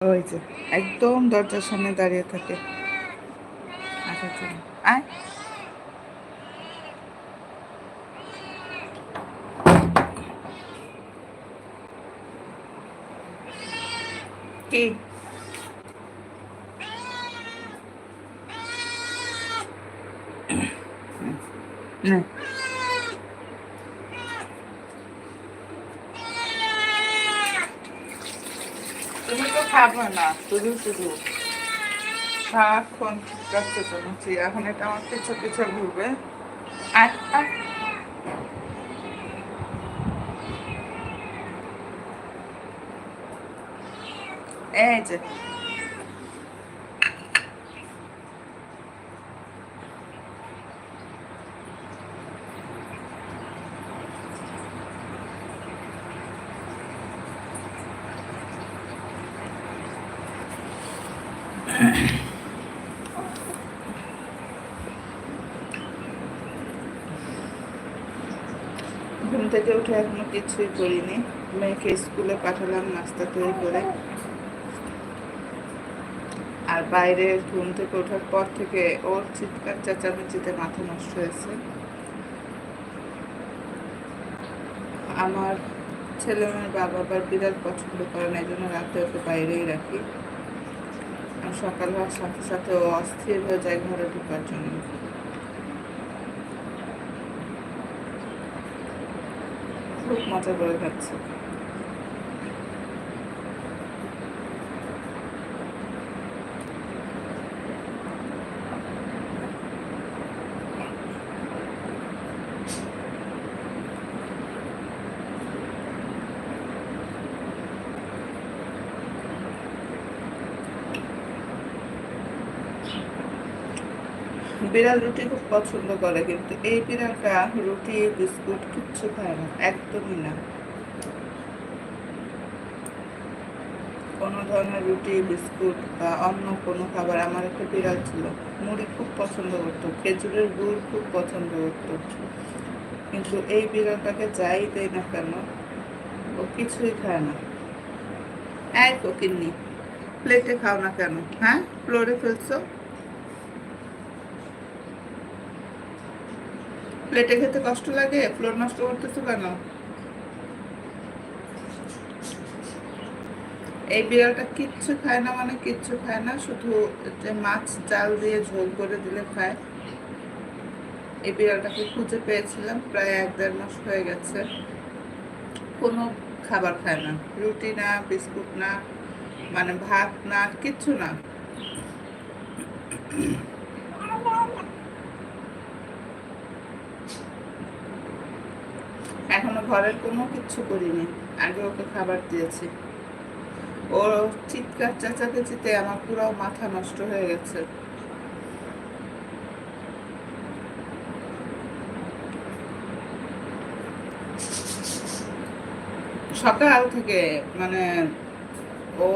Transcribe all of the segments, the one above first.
ওই যে একদম দরজার সামনে দাঁড়িয়ে থাকে। আসার আয়। কি। না। শুধু শুধু। সারাক্ষণ চিৎকাচ্ছে শুনছি এখন এটা আমার পিছু পিছু ঘুরবে। আয়। এই যে ঘুম থেকে উঠে এখনও কিছুই করিনি। মেয়েকে স্কুলে পাঠালাম নাস্তা তৈরি করে। আর বাইরে ঘুম থেকে ওঠার পর থেকে ওর চিৎকার, চেঁচামেচিতে মাথা নষ্ট হয়েছে। আমার ছেলে মেয়ের বাবা আবার বিরাট পছন্দ করে না এই জন্য রাতে ওকে বাইরেই রাখি। সকাল হওয়ার সাথে সাথে ও অস্থির হয়ে যায় ঘরে ঢোকার জন্য। খুব মজা করে খাচ্ছে। বিড়াল রুটি খুব পছন্দ করে, কিন্তু এই বিড়ালটা রুটি, বিস্কুট কিচ্ছু খায় না, একদমই না। কোনো ধরনের রুটি, বিস্কুট বা অন্য কোনো খাবার আমার একটা বিড়াল ছিল, মুড়ি খুব পছন্দ করতো, খেজুরের গুড় খুব পছন্দ করতো। কিন্তু এই বিড়ালটাকে যাই দেয় না কেন, ও কিছুই খায় না। এই ফকিন্নি, প্লেটে খাও না কেন হ্যাঁ? ফ্লোরে ফেলছো? প্লেটে খেতে কষ্ট লাগে? ফ্লোর নষ্ট করতেছো কেন? এই বিড়ালটা কিচ্ছু খায় না মানে কিচ্ছু খায় না, শুধু মাছ জাল দিয়ে ঝোল করে দিলে খায়। এই বিড়ালটাকে খুঁজে পেয়েছিলাম, প্রায় এক দেড় মাস হয়ে গেছে। কোনো খাবার খায় না। রুটি না, বিস্কুট না মানে ভাত না, কিচ্ছু না এখনও ঘরের কোনো কিচ্ছু করিনি। আগে ওকে খাবার দিয়েছি। ও চিৎকার, চেঁচামেচিতে আমার পুরো মাথা নষ্ট হয়ে গেছে। সকাল থেকে মানে ও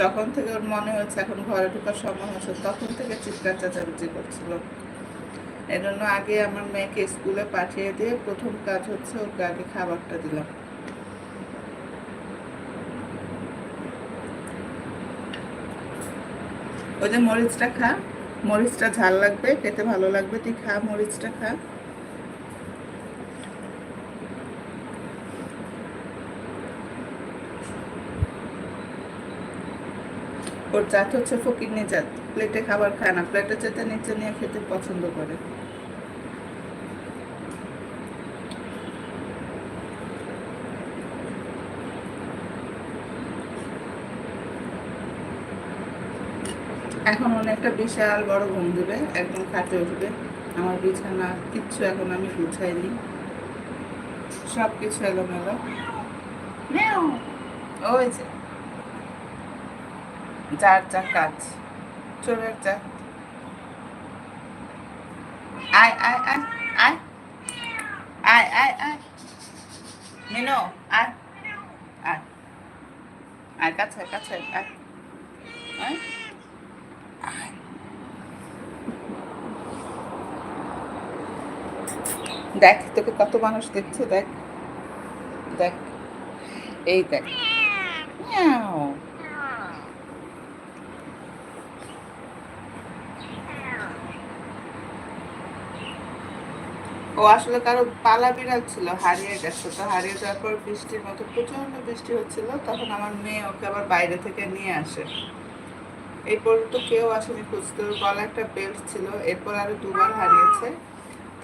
যখন থেকে ওর মনে হচ্ছে এখন ঘরে ঢোকার সময় হচ্ছে তখন থেকে চিৎকার, চেঁচামেচি করছিল। এই জন্য আগে আমার মেয়েকে স্কুলে পাঠিয়ে দিয়ে প্রথম কাজ হচ্ছে ওকে আগে খাবারটা দিলাম। ওই যে মরিচটা খা, মরিচটা ঝাল লাগবে, খেতে ভালো লাগবে, তুই খা মরিচটা খা। ওর জাত হচ্ছে ফকিরনি জাত প্লেটে খাবার খায় না প্লেটে যেতে নিচে নিয়ে খেতে পছন্দ করে। এখন একটা বিশাল বড় ঘুম দেবে একদম খাটে উঠবে। আমার বিছানা কিচ্ছু এখন আমি গুছাইনি। সব কিছু এলোমেলো। মেও। ওই যে। যার যা কাজ চোরের যা। আয় আয় আয় আয়। আয় আয় আয়। মিনো আয়। আয়। আয় কাছে কাছে আয়। আয়। দেখ, তোকে কত মানুষ দেখছে, দেখ। দেখ, এই দেখ। ও আসলে কারও পালা বিড়াল ছিল, হারিয়ে গেছে। তো হারিয়ে যাওয়ার পর বৃষ্টির মতো প্রচণ্ড বৃষ্টি হচ্ছিল, তখন আমার মেয়ে ওকে আবার বাইরে থেকে নিয়ে আসে। এরপর তো কেউ আসেনি খুঁজতে গলা একটা বেল্ট ছিল, এরপর আরও দুবার হারিয়েছে।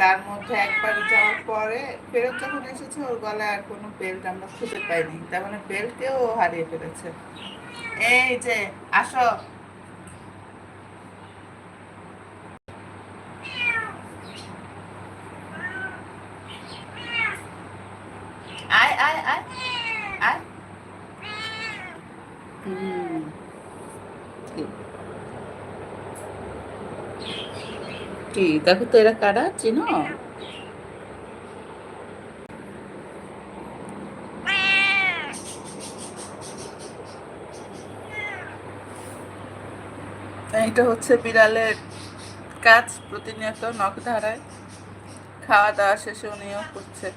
তার মধ্যে একবার যাওয়ার পরে ফেরত যখন এসেছে, ওর গলায় আর কোনো বেল্ট আমরা খুঁজে পাইনি। তার মানে বেল্টেও হারিয়ে ফেলেছে। এই যে, আসো আয় আয় আয় আয় হুম কি? কি দেখো তো এরা কারা, চিনো? এটা হচ্ছে বিড়ালের কাজ, প্রতিনিয়ত নখ ধারায়। খাওয়া দাওয়া শেষে উনিও করছে।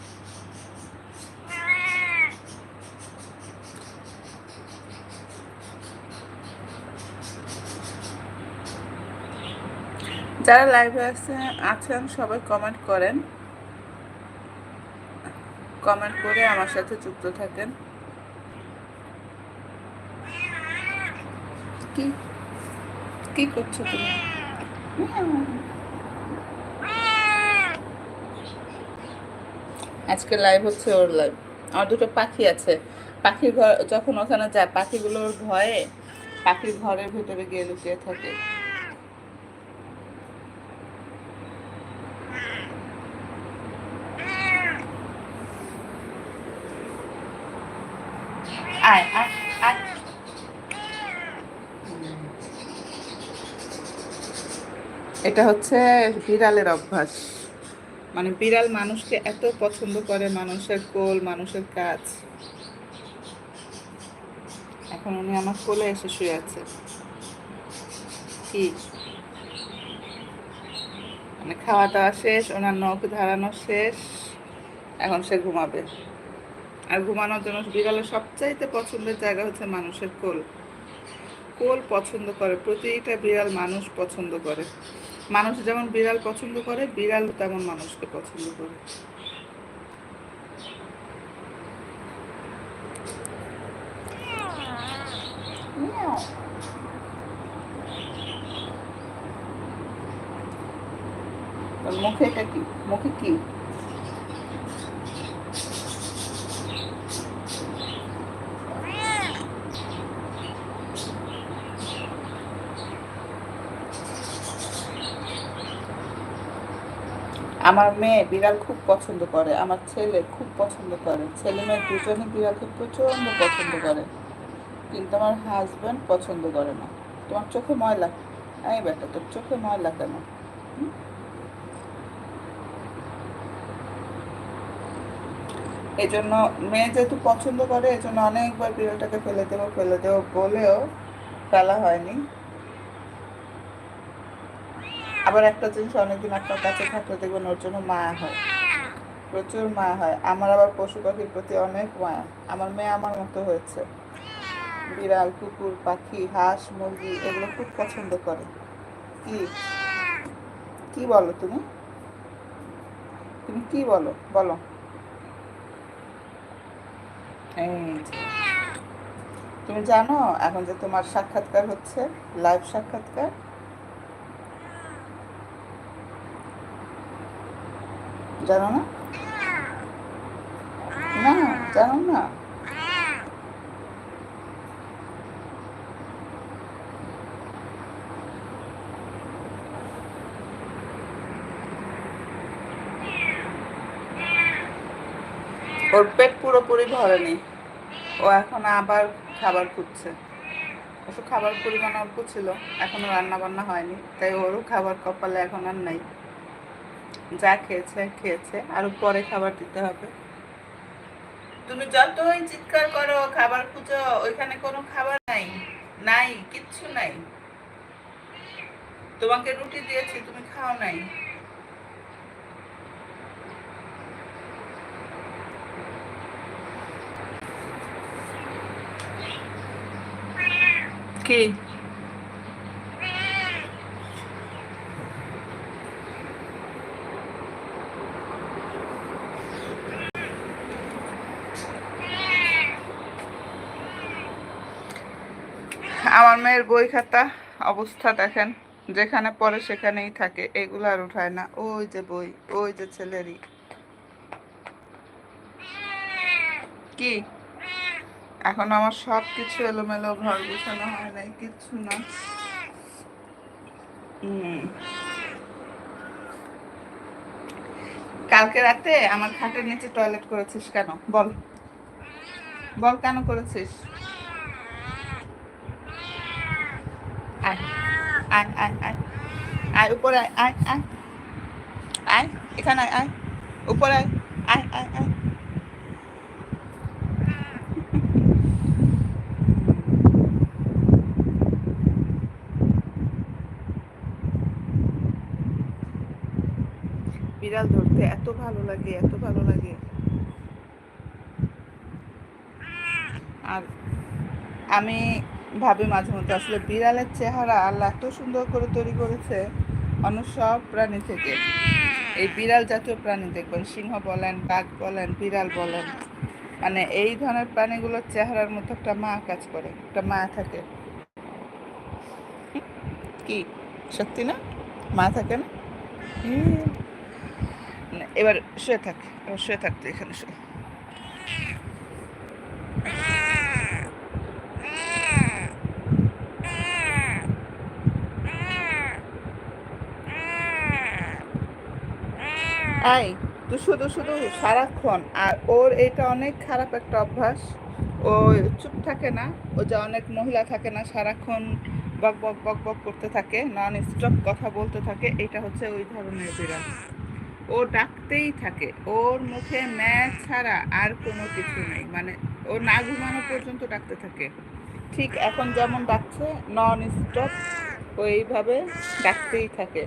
যারা লাইভে আছে আছেন, সবাই কমেন্ট করেন। কমেন্ট করে আমার সাথে যুক্ত থাকেন। কি? কি করছ তুমি? আজকে লাইভ হচ্ছে ওর লাইভ আমার দুটো পাখি আছে। পাখির ঘর, যখন ওখানে যায়, পাখিগুলোর ভয়ে পাখির ঘরের ভিতরে গিয়ে লুকিয়ে থাকে আয় আয় আয় এটা হচ্ছে বিড়ালের অভ্যাস। মানে বিড়াল মানুষকে এত পছন্দ করে মানুষের কোল, মানুষের কাজ। এখন উনি আমার কোলে এসে শুয়ে আছে। কি? মানে খাওয়া দাওয়া শেষ, ওনার নখ ধারানো শেষ, এখন সে ঘুমাবে। আর ঘুমানোর জন্য বিড়ালের সবচাইতে পছন্দের জায়গা হচ্ছে মানুষের কোল। কোল পছন্দ করে, প্রতিটা বিড়াল মানুষ পছন্দ করে। মানুষ যেমন বিড়াল পছন্দ করে বিড়াল তেমন মানুষকে পছন্দ করে। মুখে এটা কি? মুখে কি? আমার মেয়ে বিড়াল খুব পছন্দ করে, আমার ছেলে খুব পছন্দ করে, ছেলে মেয়ে দুজনে বিড়ালকে প্রচণ্ড পছন্দ করে, কিন্তু আমার হাজব্যান্ড পছন্দ করে না। তোমার চোখে ময়লা? এই বেটা, তোর চোখে ময়লা কেন? হুম? এই জন্য মেয়ে যেহেতু পছন্দ করে এই জন্য অনেকবার বিড়ালটাকে ফেলে দেবো ফেলে দেবো বলেও ফেলা হয়নি। আবার একটা জিনিস অনেকদিন আপনার কাছে থাকলে দেখবেন ওর জন্য মায়া হয়। প্রচুর মায়া হয়। আমার আবার পশু পাখির প্রতি অনেক মায়া। আমার মেয়ে আমার মতো হয়েছে। বিড়াল, কুকুর, পাখি, হাঁস, মুরগি এগুলো খুব পছন্দ করে। কি? কি বলো তুমি? তুমি কি বলো? বলো। তুমি জানো এখন যে তোমার সাক্ষাৎকার হচ্ছে, লাইভ সাক্ষাৎকার? জানো না? না, জানো না? ওর পেট পুরোপুরি ভরেনি। ও এখন আবার খাবার খুঁজছে। ওষুধ খাবার পরিমাণ অল্প ছিল, এখনও রান্না বান্না হয়নি, তাই ওরও খাবার কপালে এখন আর নাই। যা খেয়েছে খেয়েছে। আরও পরে খাবার দিতে হবে। তুমি যতই চিৎকার করো খাবার খুঁজো ওইখানে কোনো খাবার নাই। নাই কিচ্ছু নাই। তোমাকে রুটি দিয়েছি তুমি খাও নাই। কি আমার মেয়ের বই খাতা অবস্থা দেখেন, যেখানে পড়ে সেখানেই থাকে, এগুলো আর উঠায় না। ওই যে বই, ওই যে ছেলেরই। কি? এখন আমার সব কিছু এলোমেলো, ঘর গুছানো হয় নাই, কিচ্ছু না। কালকে রাতে আমার খাটের নিচে টয়লেট করেছিস কেন? বল। বল কেন করেছিস? আয় আয় আয়। আয়, উপরে আয় আয় আয়। আয়, এখানে আয় আয়। উপরে আয় আয় আয় আয়। বিড়াল ধরতে এত ভালো লাগে, এত ভালো লাগে। আর আমি ভাবি মাঝে মধ্যে আসলে বিড়ালের চেহারা আল্লাহ এত সুন্দর করে তৈরি করেছে অন্য সব প্রাণী থেকে। এই বিড়াল জাতীয় প্রাণী দেখবেন সিংহ বলেন বাঘ বলেন বিড়াল বলেন। মানে এই ধরনের প্রাণীগুলোর চেহারার মধ্যে একটা মা কাজ করে একটা মা থাকে। কি? সত্যি না? মা থাকে না? এবার শুয়ে থাক এবার শুয়ে থাকতো এখানে শুয়ে। আই তো শুধু শুধু সারাক্ষণ, আর ওর এটা অনেক খারাপ একটা অভ্যাস। ও চুপ থাকে না, ও যে অনেক মহিলা থাকে না, সারাক্ষণ বক বক বক বক করতে থাকে নন স্টপ কথা বলতে থাকে, এটা হচ্ছে ওই ধরনের বিড়াল। ও ডাকতেই থাকে, ওর মুখে ম্যাচ ছাড়া আর কোনো কিছু নেই মানে ও না ঘুমানো পর্যন্ত ডাকতে থাকে। ঠিক এখন যেমন ডাকছে নন স্টপ ও এইভাবে ডাকতেই থাকে।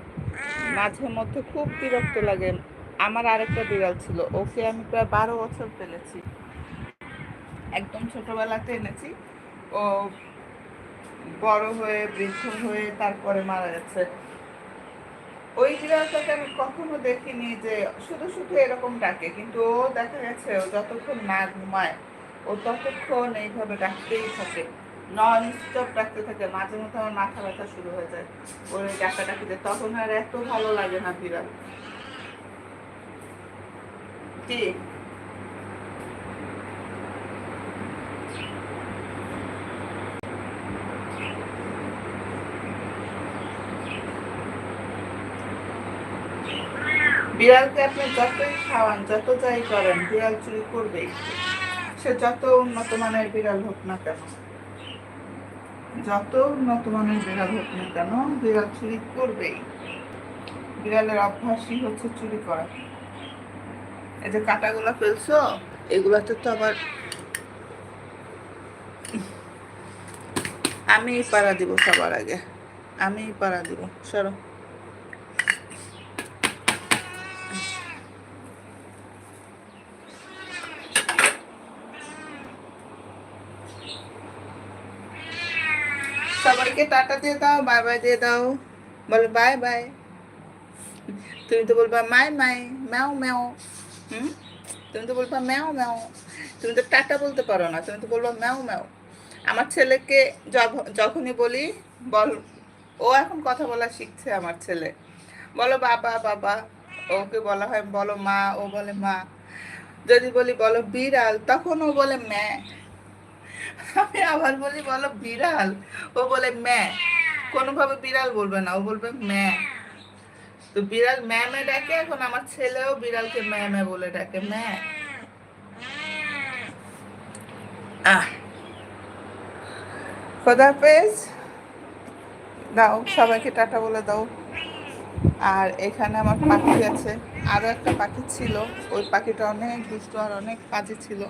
মাঝে মধ্যে খুব বিরক্ত লাগে। আমার আরেকটা বিড়াল ছিল, ওকে আমি প্রায় বারো বছর ফেলেছি একদম ছোটবেলাতে এনেছি। ও বড় হয়ে, বৃদ্ধ হয়ে তারপরে মারা গেছে। ওই বিড়ালটাকে আমি কখনো দেখিনি যে শুধু শুধু এরকম ডাকে, কিন্তু ও দেখা গেছে ও যতক্ষণ না ঘুমায়, ও ততক্ষণ এইভাবে ডাকতেই থাকে। নন স্টপ ডাকতে থাকে, মাঝে মধ্যে আমার মাথা ব্যথা শুরু হয়ে যায়। ওর ডাকা ডাকিতে তখন আর এত ভালো লাগে না বিড়াল। কি বিড়ালকে আপনি যতই খাওয়ান, যত যাই করেন, বিড়াল চুরি করবেই সে যত উন্নত মানের বিড়াল হোক না কেন, যত উন্নত মানের বিড়াল হোক না কেন, বিড়াল চুরি করবেই। বিড়ালের অভ্যাসই হচ্ছে চুরি করা। এই যে কাটাগুলো ফেলছো, এগুলাতে তো আবার আমি পাড়া দিব সবার আগে। আমি পাড়া দিব, সরো। সবাইকে টাটা দিয়ে দাও, বাই বাই দিয়ে দাও। বলো বাই বাই। তুমি তো বলবা মাই মাই, ম্যাও ম্যাও। হুম? তুমি তো বলবা ম্যাও ম্যাও। তুমি তো টাটা বলতে পারো না। তুমি তো বলবা ম্যাও ম্যাও। আমার ছেলেকে যখনই বলি, বল, ও এখন কথা বলা শিখছে আমার ছেলে। বলো বাবা বাবা। ওকে বলা হয় বলো মা, ও বলে মা। যদি বলি বলো বিড়াল, তখন ও বলে ম্যা। আমি আবার বলি বলো বিড়াল, ও বলে ম্যা। কোনোভাবে বিড়াল বলবে না, ও বলবে ম্যা। তো বিড়াল ম্যামে ডাকে, এখন আমার ছেলেও বিড়ালকে ম্যামে বলে ডাকে, ম্যা। খোদাফেজ দাও, সবাইকে টাটা বলে দাও। আর এখানে আমার পাখি আছে। আরও একটা পাখি ছিল। ওই পাখিটা অনেক দুষ্ট আর অনেক কাজে ছিল।